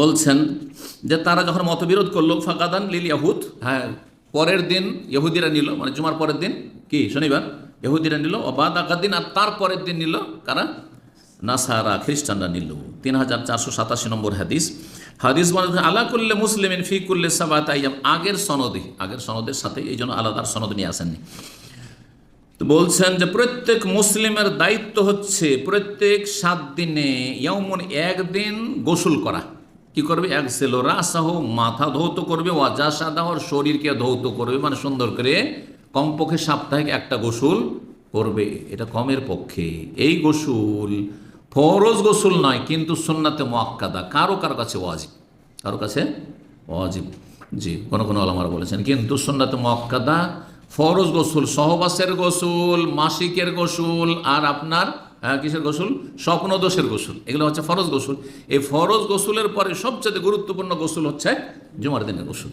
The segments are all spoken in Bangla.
বলছেন যে তারা যখন মতবিরোধ করল, ফাকাদান লিল ইয়াহুদ হ্যাঁ পরের দিন ইহুদিরা নিল মানে জুমার পরের দিন, কি, শনিবার, ইহুদিরা নিল অবাদ আকার দিন আর তার পরের দিন নিল কারা? নাসারা, খ্রিস্টানরা নিল। তিন হাজার চারশো সাতাশি নম্বর হাদিস। হাদিস মানে আলা করলে মুসলিমিন ফি করলে সাবাত আগের সনদে, আগের সনদের সাথে এই জন্য আলাদার সনদ নিয়ে আসেননি। তো বলছেন যে প্রত্যেক মুসলিমের দায়িত্ব হচ্ছে প্রত্যেক সাত দিনে ইয়মন একদিন গোসল করা। কি করবে? এক সেলো রাসাহ মাথা ধৌত করবে ওয়াজা সাদা ওর শরীরকে ধৌত করবে। মানে সুন্দর করে কমপক্ষে সাপ্তাহিক একটা গোসল করবে। এটা কমের পক্ষে। এই গোসল ফরজ গোসল নয়, কিন্তু সুন্নাতে মোয়াক্কাদা। কারও কারও কাছে ওয়াজিব। কারও কাছে ওয়াজিব। জি, কোনো কোনো আলমারা বলেছেন, কিন্তু সুন্নাতে মোয়াক্কাদা ফরজ গোসল, সহবাসের গোসল, মাসিকের গোসল, আর আপনার আহ, কিসের গোসল? স্বপ্ন দোষের গোসল। এগুলো হচ্ছে ফরজ গোসল। এই ফরজ গোসলের পরে সবচেয়ে গুরুত্বপূর্ণ গোসল হচ্ছে জুমার দিনের গোসল।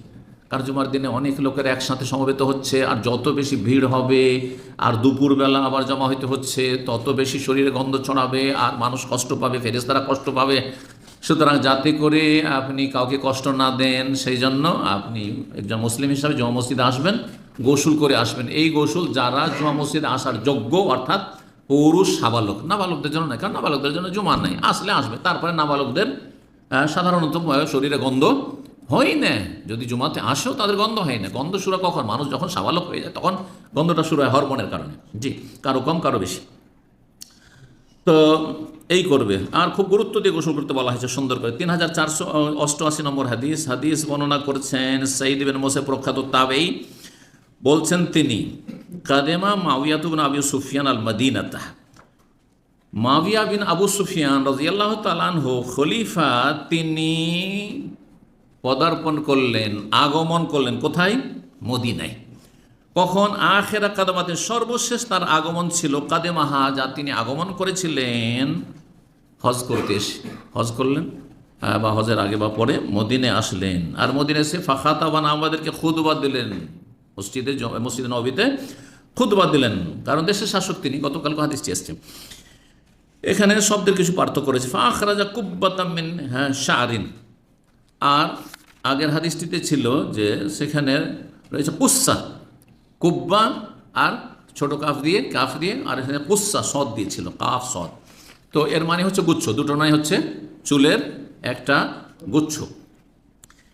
কারণ জুমার দিনে অনেক লোকের একসাথে সমবেত হচ্ছে আর যত বেশি ভিড় হবে আর দুপুরবেলা আবার জমা হইতে হচ্ছে তত বেশি শরীরে গন্ধ ছড়াবে আর মানুষ কষ্ট পাবে ফেরেস্তারা কষ্ট পাবে। সুতরাং যাতে করে আপনি কাউকে কষ্ট না দেন সেই জন্য আপনি একজন মুসলিম হিসাবে জমা মসজিদে আসবেন গোসল করে আসবেন। এই গোসল যারা জমা মসজিদে আসার যোগ্য অর্থাৎ পুরুষ সাবালক নাবালকদের জন্য নয় কারণ নাবালকদের জন্য জমা নাই, আসলে আসবে। তারপরে নাবালকদের সাধারণত শরীরে গন্ধ হয় না। যদি জুমাতে আসেও তাদের গন্ধ হয় না। গন্ধ শুরু কখন? মানুষ যখন সাবালক হয়ে যায়, তখন গন্ধটা শুরু হয় হরমোনের কারণে। জি, কারও কম, কারও বেশি। তো এই করবে। আর খুব গুরুত্ব দিয়ে গোসল করতে বলা হয়েছে, সুন্দর করে। তিন হাজার চারশো অষ্টআশি নম্বর হাদিস। হাদিস বর্ণনা করছেন সাইদ বিন মোসে প্রখ্যাত তাবেই। বলছেন তিনি কাদেমা মাউয়াতুবিন আবু সুফিয়ান আল মদিনাতা। মাবিয়া বিন আবু সুফিয়ান রাজিয়াল্লাহ তালানহ খলিফা তিনি পদার্পণ করলেন আগমন করলেন কোথায়? মদিনায়। কখন? আখেরা কাদামাতে সর্বশেষ তার আগমন ছিল কাদেমাহা যা তিনি আগমন করেছিলেন হজ করতে এসে। হজ করলেন আহ, বা হজের আগে বা পরে মদিনে আসলেন। আর মদিনে এসে ফাখাতাবান আমাদেরকে খুদবাদ দিলেন। মসজিদে মসজিদে নবীতে খুদবাদ দিলেন। কারণ দেশের শাসক তিনি, গতকালকে হাদিসটি এসছে এখানে শব্দের কিছু পার্থক্য করেছে ফাখরাজা কুব্বাতামিন হ্যাঁ শারিন আর আগের হাদিসটিতে ছিল যে সেখানে রয়েছে পুস্সা কুব্বা আর ছোট কাফ দিয়ে কাফ দিয়ে, আর এখানে পুস্সা সদ দিয়েছিল, কাফ, সদ। তো এর মানে হচ্ছে গুচ্ছ। দুটো নয় হচ্ছে চুলের একটা গুচ্ছ।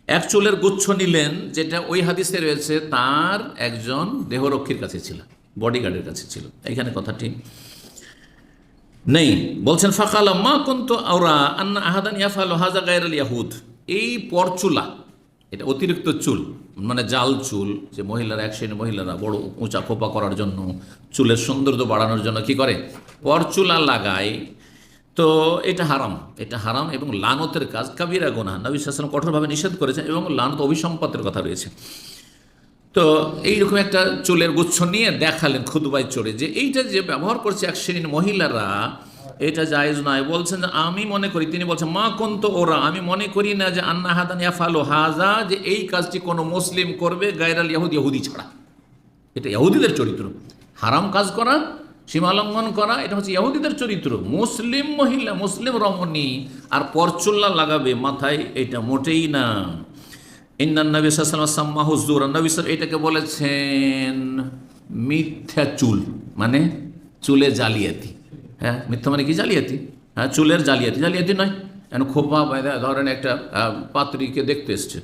এক চুলের গুচ্ছ নিলেন, যেটা ওই হাদিসে রয়েছে, তার একজন দেহরক্ষীর কাছে ছিল বডিগার্ডের কাছে ছিল। এখানে কথাটি নেই। বলছেন, ফাকালা মা কুন্ত আওরা আন্না আহাদান ইয়াফাল হাজা গায়রাল ইয়াহুদ। এই পরচুলা, এটা অতিরিক্ত চুল মানে জাল চুল, যে মহিলারা, এক শ্রেণির মহিলারা বড় উঁচা খোপা করার জন্য, চুলের সৌন্দর্য বাড়ানোর জন্য কি করে? পরচুলা লাগায় তো এটা হারাম এটা হারাম এবং লানতের কাজ, কাবিরা গোনা। নবী সাল্লাম কঠোরভাবে নিষেধ করেছেন এবং লানত অভিসম্পদের কথা রয়েছে। তো এইরকম একটা চুলের গুচ্ছ নিয়ে দেখালেন খুদবাই চড়ে যে এইটা যে ব্যবহার করছে এক শ্রেণির মহিলারা, এটা জায়েজ নয়। বলছেন আমি মনে করি। তিনি বলছেন, মা কন্ত ওরা? আমি মনে করি না যে, আন্না হাদান ইয়াফালো হাজা, যে এই কাজটি কোনো মুসলিম করবে গায়রাল ইয়াহুদ ইহুদি ছাড়া। এটা ইহুদিদের চরিত্র। হারাম কাজ করা সীমালঙ্ঘন করা, এটা হচ্ছে ইহুদিদের চরিত্র। মুসলিম মহিলা, মুসলিম রমণী, আর পরচুল্লা লাগাবে মাথায়, এটা মোটেই না। ইন্নান নবী সাল্লাম সাম্মাহুজুর নবী সাল এটাকে বলেছেন মিথ্যা চুল মানে চুলে জালিয়াতি। হ্যাঁ মিথ্যা মানে কি জালিয়াতি? হ্যাঁ চুলের জালিয়াতি। জালিয়াতি নয় এখন খোপা ধরেন একটা পাত্রীকে দেখতে এসছে।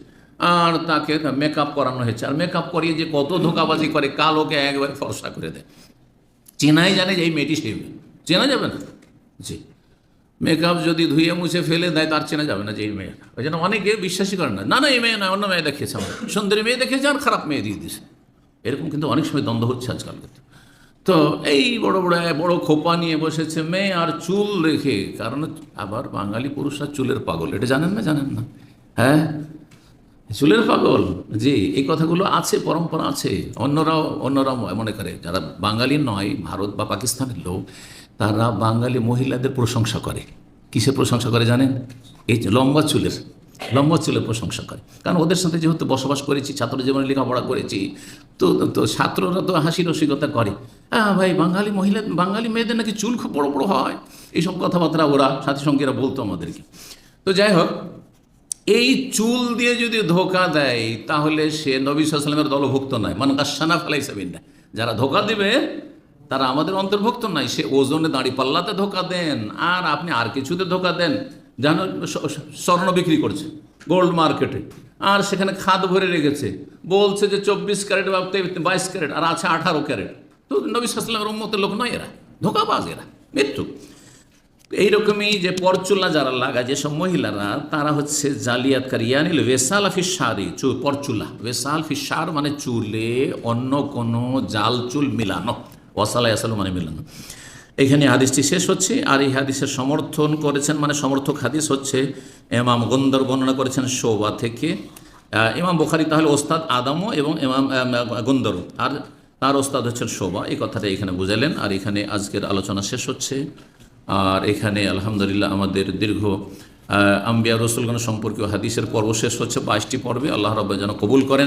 আর তাকে মেকআপ করানো হয়েছে। আর মেকআপ করিয়ে যে কত ধোকাবাজি করে, কালোকে একবারে ফর্সা করে দেয়। চেনাই জানে যে এই মেয়েটি সেই মেয়ে। চেনা যাবে না? জি। মেকআপ যদি ধুয়ে মুছে ফেলে দেয়, তার চেনা যাবে না যে এই মেয়ে ওই জন্য অনেকে বিশ্বাসই করে না। না না, এই মেয়ে না অন্য মেয়ে দেখেছে আমার সুন্দরী মেয়ে দেখেছে আর খারাপ মেয়ে দিয়ে দিয়েছে। এরকম কিন্তু অনেক সময় দ্বন্দ্ব হচ্ছে আজকাল কিন্তু। তো এই বড় বড় বড় খোপা নিয়ে বসেছে মেয়ে আর চুল রেখে। কারণ আবার বাঙালি পুরুষরা চুলের পাগল। এটা জানেন না? জানেন না। হ্যাঁ? চুলের পাগল। জি, এই কথাগুলো আছে, পরম্পরা আছে। অন্যরাও অন্যরাও মনে করে। যারা বাঙালি নয়, ভারত বা পাকিস্তানের লোক, তারা বাঙালি মহিলাদের প্রশংসা করে। কিসের প্রশংসা করে জানেন? এই লম্বা চুলের লম্বা চুলের প্রশংসা করে। কারণ ওদের সাথে যেহেতু বসবাস করেছি, ছাত্র জীবনে লেখাপড়া করেছি, তো তো ছাত্ররা তো হাসি রসিকতা করে। হ্যাঁ ভাই, বাঙালি মহিলা, বাঙালি মেয়েদের নাকি চুল খুব বড় বড় হয়? এইসব কথাবার্তা ওরা, সাথী সঙ্গীরা বলতো আমাদেরকে। তো যাই হোক এই চুল দিয়ে যদি ধোকা দেয়, তাহলে সে নবী সাল্লামের দলভুক্ত নয়। মানে কাশানা সাবিন যারা ধোকা দিবে, তারা আমাদের অন্তর্ভুক্ত নাই সে ওজনে দাঁড়ি পাল্লাতে ধোকা দেন, আর আপনি আর কিছুতে ধোকা দেন। যেন স্বর্ণ বিক্রি করছে গোল্ড মার্কেটে আর সেখানে খাদ ভরে রেখেছে। বলছে যে চব্বিশ ক্যারেট বা বাইশ ক্যারেট, আর আছে আঠারো ক্যারেট। তো নবী সাল্লামের উম্মতের লোক নয় এরা। ধোকাবাজ এরা। মৃত্যু এইরকমই যে পরচুলা যারা লাগায় যেসব মহিলারা, তারা হচ্ছে জালিয়াতকারী, ইয়ানিল ওয়েসাল ফিসারি চুল পরচুলা। ওয়েসাল ফিসার মানে চুলে অন্য কোনো জাল, চুল মিলানো। ওয়াসালা ইয়াসালু মানে মিলানো। এখানে হাদিসটি শেষ হচ্ছে, আর এই হাদিসের সমর্থন করেছেন মানে সমর্থক হাদিস হচ্ছে এমাম গন্দর বর্ণনা করেছেন শোবা থেকে। ইমাম বুখারি তাহলে ওস্তাদ আদমও এবং ইমাম গন্দর আর তার ওস্তাদ হচ্ছেন শোভা, এই কথাটা এখানে বুঝালেন আর এখানে আজকের আলোচনা শেষ হচ্ছে। আর এখানে আলহামদুলিল্লাহ আমাদের দীর্ঘ আম্বিয়া রসুলগণ সম্পর্কীয় হাদিসের পর্ব শেষ হচ্ছে, বাইশটি পর্বে। আল্লাহ রব্বা যেন কবুল করেন।